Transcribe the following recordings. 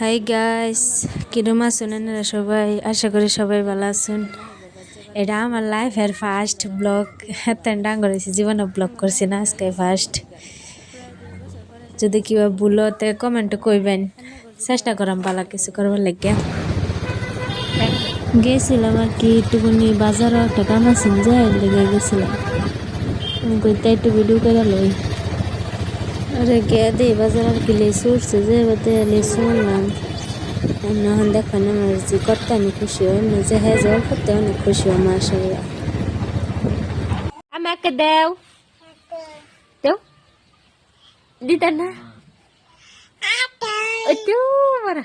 Hi guys কিরম আছেন আপনারা সবাই? আশা করি সবাই ভালো আছেন। এটা আমার লাইফের ফার্স্ট ব্লগ তেন ডাঙ্গর হয়েছে জীবনে ব্লগ করছি না আজকে ফার্স্ট যদি কিবা ভুল তে কমেন্টে কইবেন। চেষ্টা করাম পালা কিছু করবার লাগে। গেছিলাম আর কি, একটুখানি বাজারও একটা কাম আছে যে লেগে গেছিলাম। কইতে একটু ভিডিও করে লই। আরে গে দে বাজার আর কি লেসু উঠছে যে বাদে লেসু আনলাম এখন দেখেন আমার যে করতে আমি খুশি হই এমনি যে হ্যাঁ যে করতে অনেক খুশি হই মাশাল্লাহ আমাকে দেও দেও দিতা না একটু বড়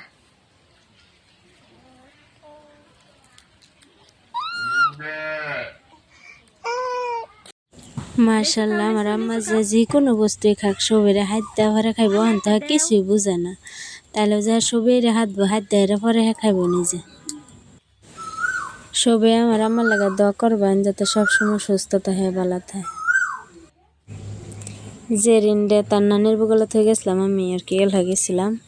মার্শাল্লাহ আমার আম্মা যে যে কোনো বস্তুই খাক, সবেরে হাত দেওয়া ভরে খাইব আনতে হয় কিছুই বুঝে না। তাহলে যে সবেরে হাত হাত দেয় পরে হে খাইব নিজে। সবে আমার আম্মার লাগা দোয়া করবেন, যাতে সবসময় সুস্থ থাকে ভালো থাকে। যে রিন্ডে তার নানির বগলে থেকে গেছিলাম আমি, আর কি এল গেছিলাম।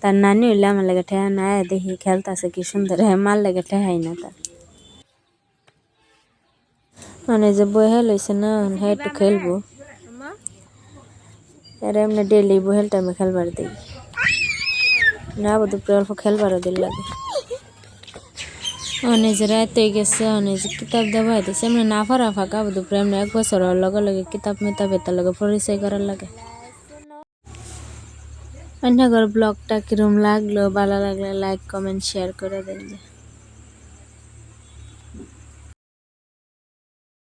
তার নানি হইলে আমার লাগে ঠেহা না দেখি খেলতেছে কি সুন্দর হ্যাঁ মার লাগে ঠেহাই না তার। মানে যে বহেল হয়েছে না হ্যাঁ একটু খেলব। আর এমনি ডেলি বহেল টাইমে খেলবার দিই। না বোধ অল্প খেলবারও দিল লাগে। অনেক যে রাত গেছে অনেক যে কিতাব দেওয়া হইতেছে এমনি না ফারা ফাঁকা বোধ এমনি এক বছর লগে লগে কিতাব মিতাব এটার লগে পরিচয় করার লাগে। অন্য ব্লগটা কিরম লাগল ভালো লাগলে লাইক কমেন্ট শেয়ার করে দেন।